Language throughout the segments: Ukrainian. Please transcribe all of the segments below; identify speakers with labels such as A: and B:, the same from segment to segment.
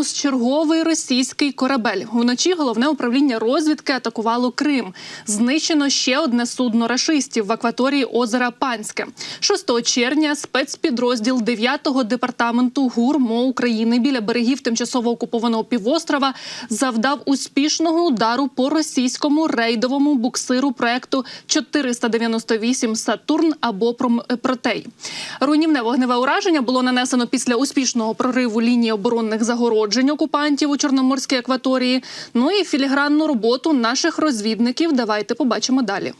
A: мінус черговий російський корабель. Вночі головне управління розвідки атакувало Крим. Знищено ще одне судно рашистів в акваторії озера Панське. 6 червня спецпідрозділ 9-го департаменту ГУР МО України біля берегів тимчасово окупованого півострова завдав успішного удару по російському рейдовому буксиру проекту 498 Сатурн або Пром- Протей. Руйнівне вогневе ураження було нанесено після успішного прориву лінії оборонних загороджень окупантів у Чорноморській акваторії. Ну і філігранну роботу наших розвідників давайте побачимо далі.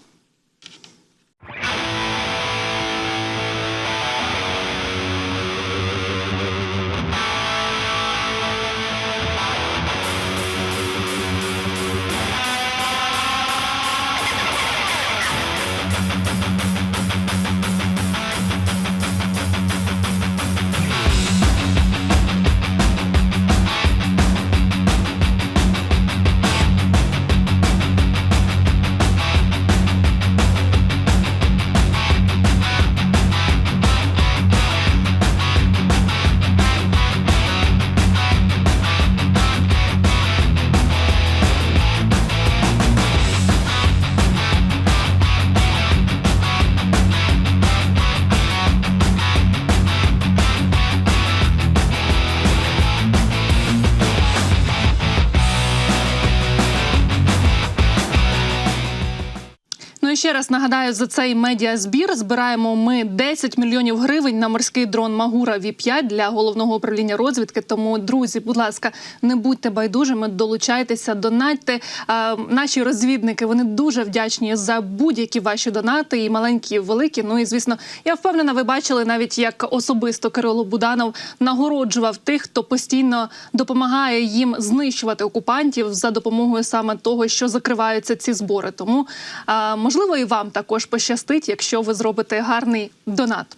A: Ще раз нагадаю, за цей медіазбір збираємо ми 10 мільйонів гривень на морський дрон Магура Ві-5 для головного управління розвідки. Тому, друзі, будь ласка, не будьте байдужими, долучайтеся, донатьте. А, наші розвідники вони дуже вдячні за будь-які ваші донати, і маленькі, і великі. Ну і звісно, я впевнена, ви бачили навіть як особисто Кирило Буданов нагороджував тих, хто постійно допомагає їм знищувати окупантів за допомогою саме того, що закриваються ці збори. Тому а, можливо і вам також пощастить, якщо ви зробите гарний донат.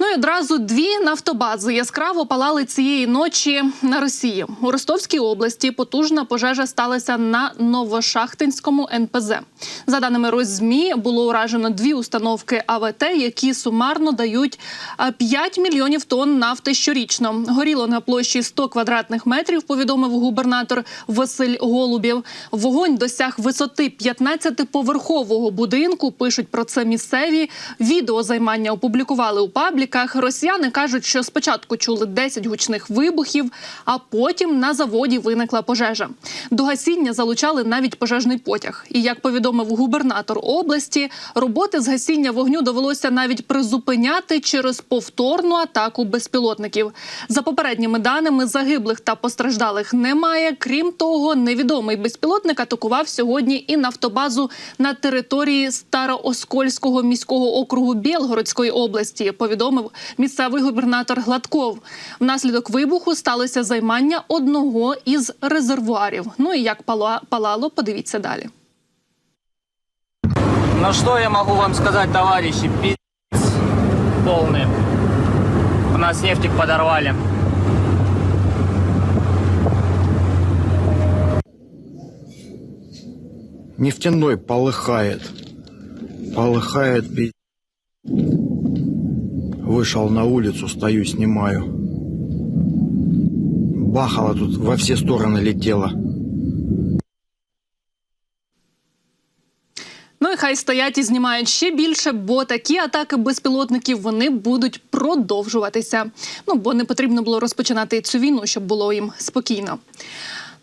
A: Ну і одразу дві нафтобази яскраво палали цієї ночі на Росії. У Ростовській області потужна пожежа сталася на Новошахтинському НПЗ. За даними Роззмі, було уражено дві установки АВТ, які сумарно дають а, 5 мільйонів тонн нафти щорічно. Горіло на площі 100 квадратних метрів. Повідомив губернатор Василь Голубів. Вогонь досяг висоти 15-поверхового будинку. Пишуть про це місцеві. Відео займання опублікували у пабліках. Росіяни кажуть, що спочатку чули 10 гучних вибухів, а потім на заводі виникла пожежа. До гасіння залучали навіть пожежний потяг. І як повідомив губернатор області, роботи з гасіння вогню довелося навіть призупиняти через повторну атаку безпілотників. За попередніми даними загиблих та постраждалих немає. Крім того, невідомий безпілотник атакував сьогодні і нафтобазу на території Старооскольського міського округу Білгородської області. Повідомив місцевий губернатор Гладков. Внаслідок вибуху сталося займання одного із резервуарів. Ну і як пала- палало, подивіться далі.
B: Ну что я могу вам сказать, товарищи? Пиздец полный. У нас нефтик подорвали.
C: Нефтяной полыхает. Полыхает, пи***. Вышел на улицу, стою, снимаю. Бахало тут во все стороны летело.
A: Ну і хай стоять і знімають ще більше, бо такі атаки безпілотників вони будуть продовжуватися. Ну бо не потрібно було розпочинати цю війну, щоб було їм спокійно.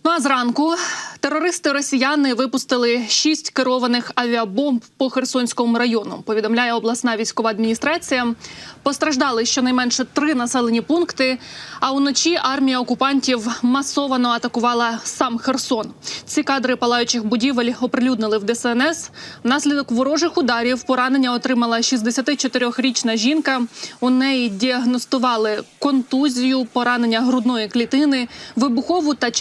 A: Ну а зранку терористи росіяни випустили шість керованих авіабомб по Херсонському району. Повідомляє обласна військова адміністрація. Постраждали щонайменше три населені пункти. А уночі армія окупантів масовано атакувала сам Херсон. Ці кадри палаючих будівель оприлюднили в ДСНС. Внаслідок ворожих ударів поранення отримала 64-річна жінка. У неї діагностували контузію, поранення грудної клітини, вибухову та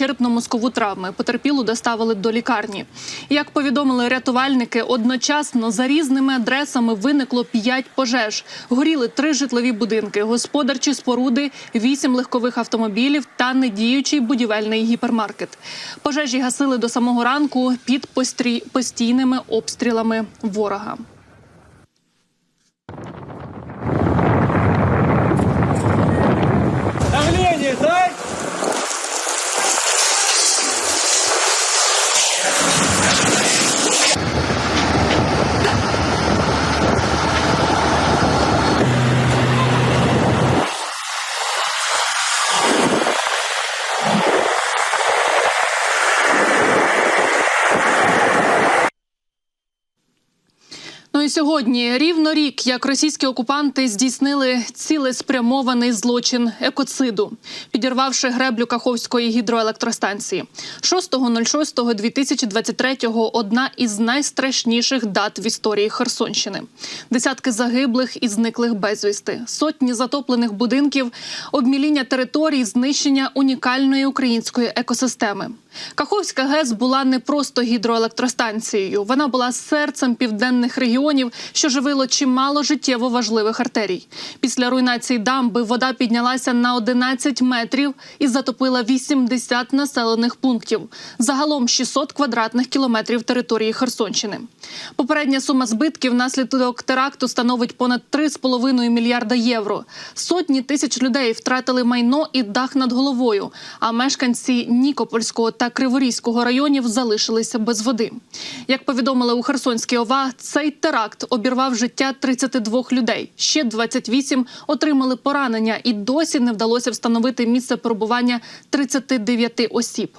A: черепно-мозкову травми. Потерпілу доставили до лікарні. Як повідомили рятувальники, одночасно за різними адресами виникло п'ять пожеж. Горіли три житлові будинки, господарчі споруди, вісім легкових автомобілів та недіючий будівельний гіпермаркет. Пожежі гасили до самого ранку під постійними обстрілами ворога. Сьогодні рівно рік, як російські окупанти здійснили цілеспрямований злочин екоциду, підірвавши греблю Каховської гідроелектростанції. 6.06.2023 – одна із найстрашніших дат в історії Херсонщини. Десятки загиблих і зниклих безвісти, сотні затоплених будинків, обміління територій, знищення унікальної української екосистеми. Каховська ГЕС була не просто гідроелектростанцією, вона була серцем південних регіонів, що живило чимало життєво важливих артерій. Після руйнації дамби вода піднялася на 11 метрів і затопила 80 населених пунктів. Загалом 600 квадратних кілометрів території Херсонщини. Попередня сума збитків внаслідок теракту становить понад 3,5 мільярда євро. Сотні тисяч людей втратили майно і дах над головою. А мешканці Нікопольського та Криворізького районів залишилися без води. Як повідомили у Херсонській ОВА, цей теракт обірвав життя 32 людей. Ще 28 отримали поранення, і досі не вдалося встановити місце перебування 39 осіб.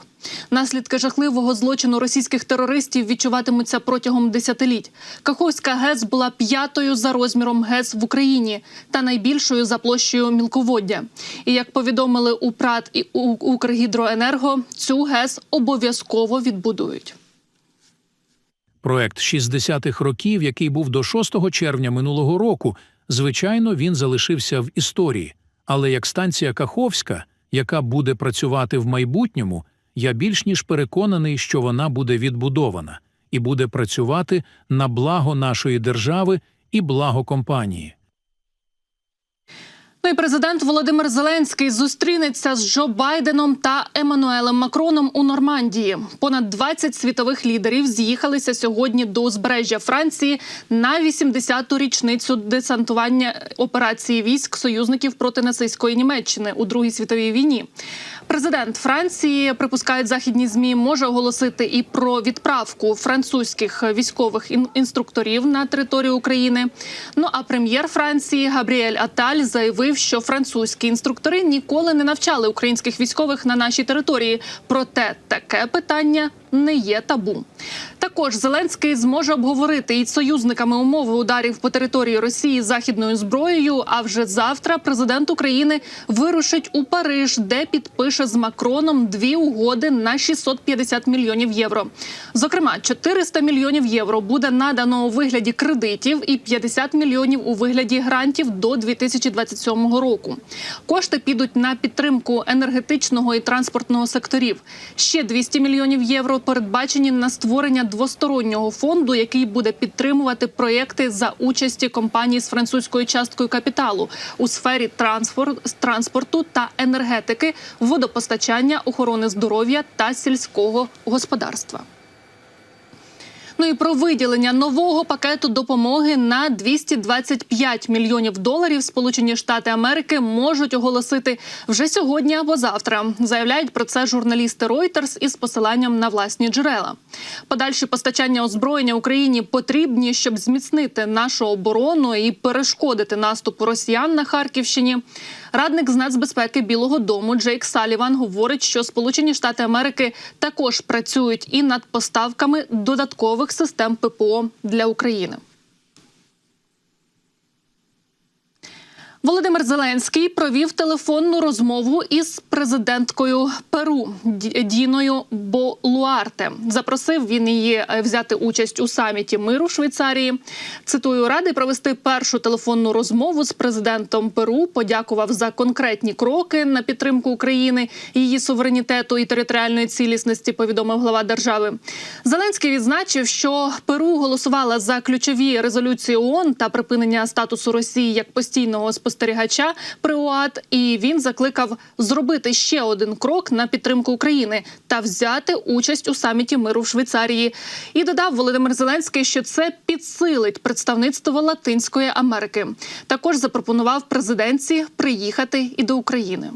A: Наслідки жахливого злочину російських терористів відчуватимуться протягом десятиліть. Каховська ГЕС була п'ятою за розміром ГЕС в Україні та найбільшою за площею мілководдя. І як повідомили у ПРАТ і Укргідроенерго, цю ГЕС обов'язково відбудують.
D: Проект 60-х років, який був до 6 червня минулого року, звичайно, він залишився в історії. Але як станція Каховська, яка буде працювати в майбутньому, я більш ніж переконаний, що вона буде відбудована і буде працювати на благо нашої держави і благо компанії.
A: Ну і президент Володимир Зеленський зустрінеться з Джо Байденом та Еммануелем Макроном у Нормандії. Понад 20 світових лідерів з'їхалися сьогодні до узбережжя Франції на 80-ту річницю десантування операції військ союзників проти нацистської Німеччини у Другій світовій війні. Президент Франції припускають західні змі може оголосити і про відправку французьких військових ін- інструкторів на територію України. Ну а прем'єр Франції Габріель Аталь заявив, що французькі інструктори ніколи не навчали українських військових на нашій території. Проте таке питання не є табу. Також Зеленський зможе обговорити із союзниками умови ударів по території Росії західною зброєю. А вже завтра президент України вирушить у Париж, де підпише з Макроном дві угоди на 650 мільйонів євро. Зокрема, 400 мільйонів євро буде надано у вигляді кредитів і 50 мільйонів у вигляді грантів до 2027 року. Кошти підуть на підтримку енергетичного і транспортного секторів. Ще 200 мільйонів євро передбачені на створення двостороннього фонду, який буде підтримувати проєкти за участі компаній з французькою часткою капіталу у сфері транспорту та енергетики, водопостачання, охорони здоров'я та сільського господарства. Ну і про виділення нового пакету допомоги на 225 мільйонів доларів Сполучені Штати Америки можуть оголосити вже сьогодні або завтра. Заявляють про це журналісти Reuters із посиланням на власні джерела. Подальші постачання озброєння Україні потрібні, щоб зміцнити нашу оборону і перешкодити наступу росіян на Харківщині. Радник з нацбезпеки Білого Дому Джейк Саліван говорить, що Сполучені Штати Америки також працюють і над поставками додаткових систем ППО для України. Володимир Зеленський провів телефонну розмову із президенткою Перу Діною Болуарте. Запросив він її е, взяти участь у саміті миру в Швейцарії. Цитую, радий провести першу телефонну розмову з президентом Перу. Подякував за конкретні кроки на підтримку України, її суверенітету і територіальної цілісності. Повідомив глава держави. Зеленський відзначив, що Перу голосувала за ключові резолюції ООН та припинення статусу Росії як постійного спостерігача при ОАД, і він закликав зробити ще один крок на підтримку України та взяти участь у саміті миру в Швейцарії. І додав Володимир Зеленський, що це підсилить представництво Латинської Америки. Також запропонував президенці приїхати і до України.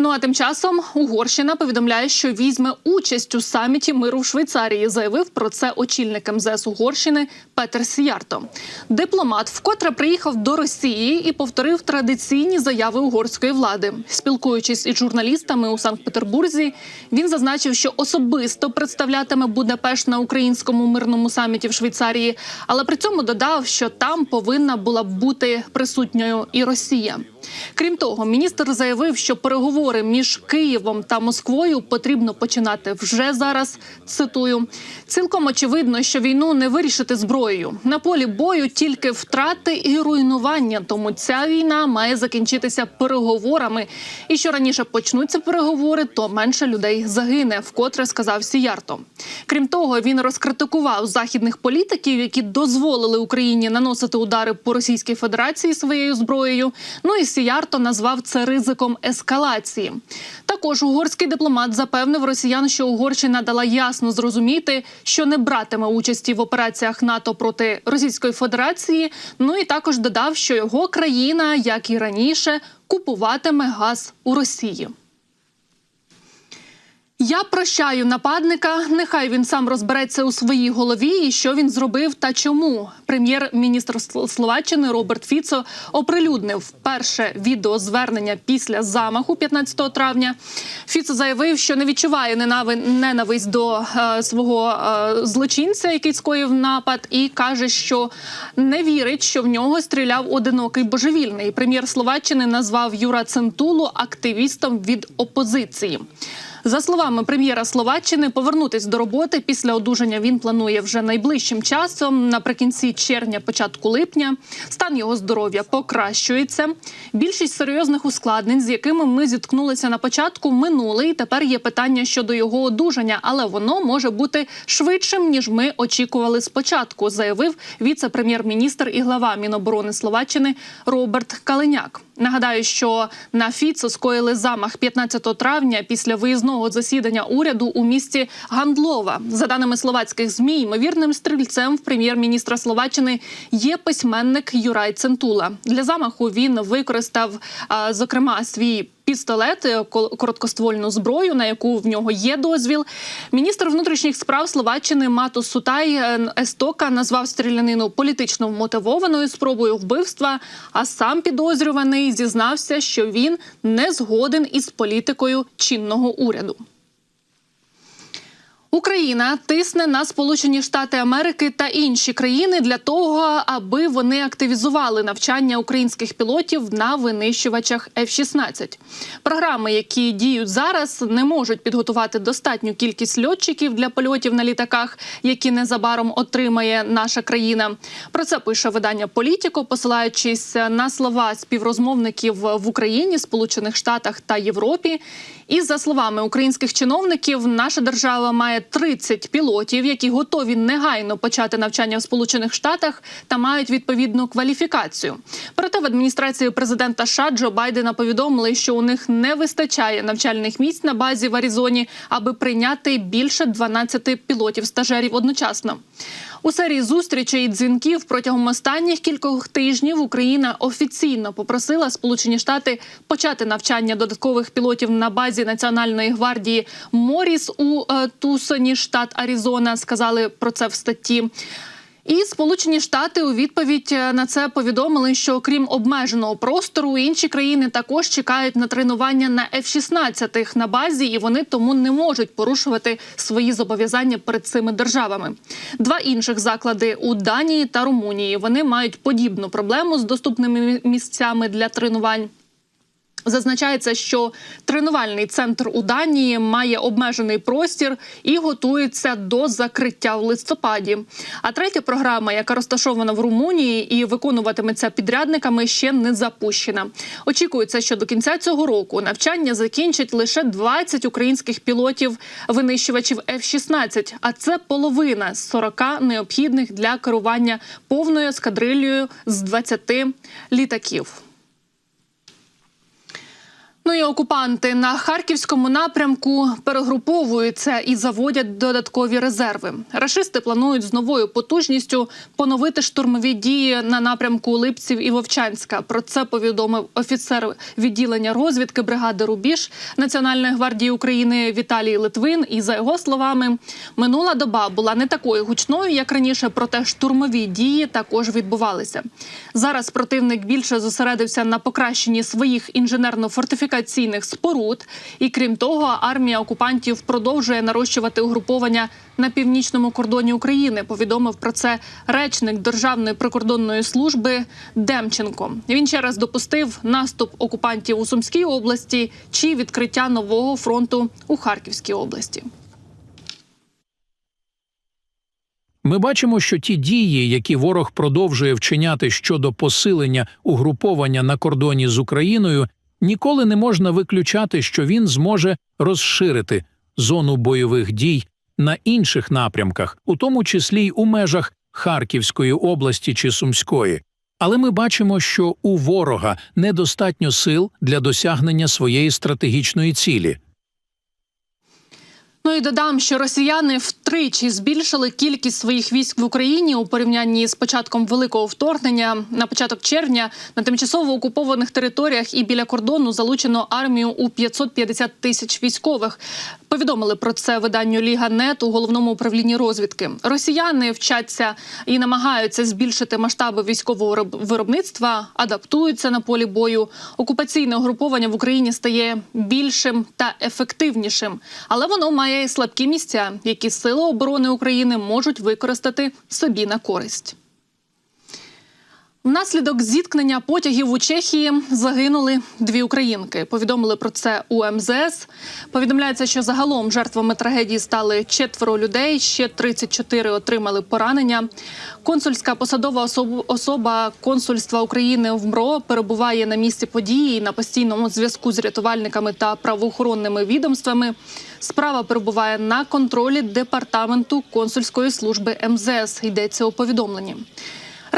A: Ну а тим часом Угорщина повідомляє, що візьме участь у саміті миру в Швейцарії. Заявив про це очільник МЗС Угорщини Петер Сіярто. Дипломат вкотре приїхав до Росії і повторив традиційні заяви угорської влади. Спілкуючись із журналістами у Санкт-Петербурзі, він зазначив, що особисто представлятиме Будапешт на українському мирному саміті в Швейцарії, але при цьому додав, що там повинна була бути присутньою і Росія. Крім того, міністр заявив, що переговори між Києвом та Москвою потрібно починати вже зараз. Цитую: цілком очевидно, що війну не вирішити зброєю. На полі бою тільки втрати і руйнування. Тому ця війна має закінчитися переговорами. І що раніше почнуться переговори, то менше людей загине, вкотре сказав Сіярто. Крім того, він розкритикував західних політиків, які дозволили Україні наносити удари по Російській Федерації своєю зброєю. Ну і Сіярто назвав це ризиком ескалації. Також угорський дипломат запевнив росіян, що Угорщина дала ясно зрозуміти, що не братиме участі в операціях НАТО проти Російської Федерації. Ну і також додав, що його країна, як і раніше, купуватиме газ у Росії. Я прощаю нападника. Нехай він сам розбереться у своїй голові, і що він зробив та чому. Прем'єр-міністр Словаччини Роберт Фіцо оприлюднив перше відеозвернення після замаху 15 травня. Фіцо заявив, що не відчуває ненави- ненависть до е, свого е, злочинця, який скоїв напад, і каже, що не вірить, що в нього стріляв одинокий божевільний. Прем'єр Словаччини назвав Юра Центулу активістом від опозиції. За словами прем'єра Словаччини, повернутись до роботи після одужання він планує вже найближчим часом, наприкінці червня, початку липня. Стан його здоров'я покращується. Більшість серйозних ускладнень, з якими ми зіткнулися на початку, минули. І тепер є питання щодо його одужання, але воно може бути швидшим ніж ми очікували спочатку, заявив віце-прем'єр-міністр і глава Міноборони Словаччини Роберт Калиняк. Нагадаю, що на Фіцо скоїли замах 15 травня після виїзного засідання уряду у місті Гандлова. За даними словацьких змі, ймовірним стрільцем в прем'єр-міністра Словаччини є письменник Юрай Центула. Для замаху він використав зокрема свій. Пістолет, короткоствольну зброю, на яку в нього є дозвіл. Міністр внутрішніх справ Словаччини Матус Сутай е, Естока назвав стрілянину політично вмотивованою спробою вбивства. А сам підозрюваний зізнався, що він не згоден із політикою чинного уряду. Україна тисне на Сполучені Штати Америки та інші країни для того, аби вони активізували навчання українських пілотів на винищувачах F-16. Програми, які діють зараз, не можуть підготувати достатню кількість льотчиків для польотів на літаках, які незабаром отримає наша країна. Про це пише видання Політіко, посилаючись на слова співрозмовників в Україні, Сполучених Штатах та Європі. І за словами українських чиновників, наша держава має 30 пілотів, які готові негайно почати навчання в Сполучених Штатах та мають відповідну кваліфікацію. Проте в адміністрації президента США Джо Байдена повідомили, що у них не вистачає навчальних місць на базі в Аризоні, аби прийняти більше 12 пілотів стажерів одночасно. У серії зустрічей і дзвінків протягом останніх кількох тижнів Україна офіційно попросила Сполучені Штати почати навчання додаткових пілотів на базі Національної гвардії Моріс у е, Тусоні, штат Аризона. Сказали про це в статті. І Сполучені Штати у відповідь е, на це повідомили, що окрім обмеженого простору, інші країни також чекають на тренування на F-16 на базі, і вони тому не можуть порушувати свої зобов'язання перед цими державами. Два інших заклади у Данії та Румунії вони мають подібну проблему з доступними місцями для тренувань. Зазначається, що тренувальний центр у Данії має обмежений простір і готується до закриття в листопаді. А третя програма, яка розташована в Румунії і виконуватиметься підрядниками, ще не запущена. Очікується, що до кінця цього року навчання закінчать лише 20 українських пілотів винищувачів F-16, а це половина з 40 необхідних для керування повною ескадрильєю з 20 літаків. Ну і окупанти на харківському напрямку перегруповуються і заводять додаткові резерви. Рашисти планують з новою потужністю поновити штурмові дії на напрямку Липців і Вовчанська. Про це повідомив офіцер відділення розвідки бригади Рубіж Національної гвардії України Віталій Литвин. І за його словами, минула доба була не такою гучною, як раніше, проте штурмові дії також відбувалися. Зараз противник більше зосередився на покращенні своїх інженерно-фортифікаційних споруд. І крім того, армія окупантів продовжує нарощувати угруповання на північному кордоні України. Повідомив про це речник Державної прикордонної служби Демченко. Він ще раз допустив наступ окупантів у Сумській області чи відкриття нового фронту у Харківській області.
D: Ми бачимо, що ті дії, які ворог продовжує вчиняти щодо посилення угруповання на кордоні з Україною, ніколи не можна виключати, що він зможе розширити зону бойових дій на інших напрямках, у тому числі й у межах Харківської області чи Сумської. Але ми бачимо, що у ворога недостатньо сил для досягнення своєї стратегічної цілі.
A: Ну і додам, що росіяни втричі збільшили кількість своїх військ в Україні у порівнянні з початком великого вторгнення. На початок червня на тимчасово окупованих територіях і біля кордону залучено армію у 550 тисяч військових. Повідомили про це виданню Ліга Нет у головному управлінні розвідки. Росіяни вчаться і намагаються збільшити масштаби військового виробництва, адаптуються на полі бою. Окупаційне угруповання в Україні стає більшим та ефективнішим, але воно має і слабкі місця, які сили оборони України можуть використати собі на користь. Внаслідок зіткнення потягів у Чехії загинули дві українки. Повідомили про це у МЗС. Повідомляється, що загалом жертвами трагедії стали четверо людей. Ще 34 отримали поранення. Консульська посадова особ- особа консульства України в МРО перебуває на місці події на постійному зв'язку з рятувальниками та правоохоронними відомствами. Справа перебуває на контролі департаменту консульської служби МЗС. Йдеться у повідомленні.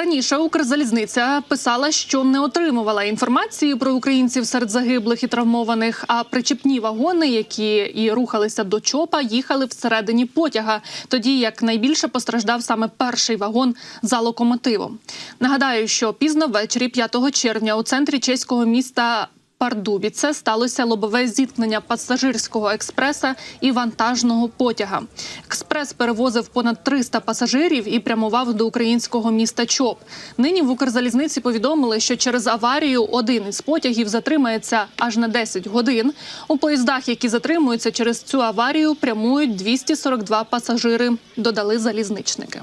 A: Раніше Укрзалізниця писала, що не отримувала інформації про українців серед загиблих і травмованих. А причепні вагони, які і рухалися до ЧОПа, їхали всередині потяга. Тоді як найбільше постраждав саме перший вагон за локомотивом. Нагадаю, що пізно ввечері 5 червня у центрі чеського міста. Пардубіце сталося лобове зіткнення пасажирського експреса і вантажного потяга. Експрес перевозив понад 300 пасажирів і прямував до українського міста Чоп. Нині в Укрзалізниці повідомили, що через аварію один із потягів затримається аж на 10 годин. У поїздах, які затримуються через цю аварію, прямують 242 пасажири. Додали залізничники.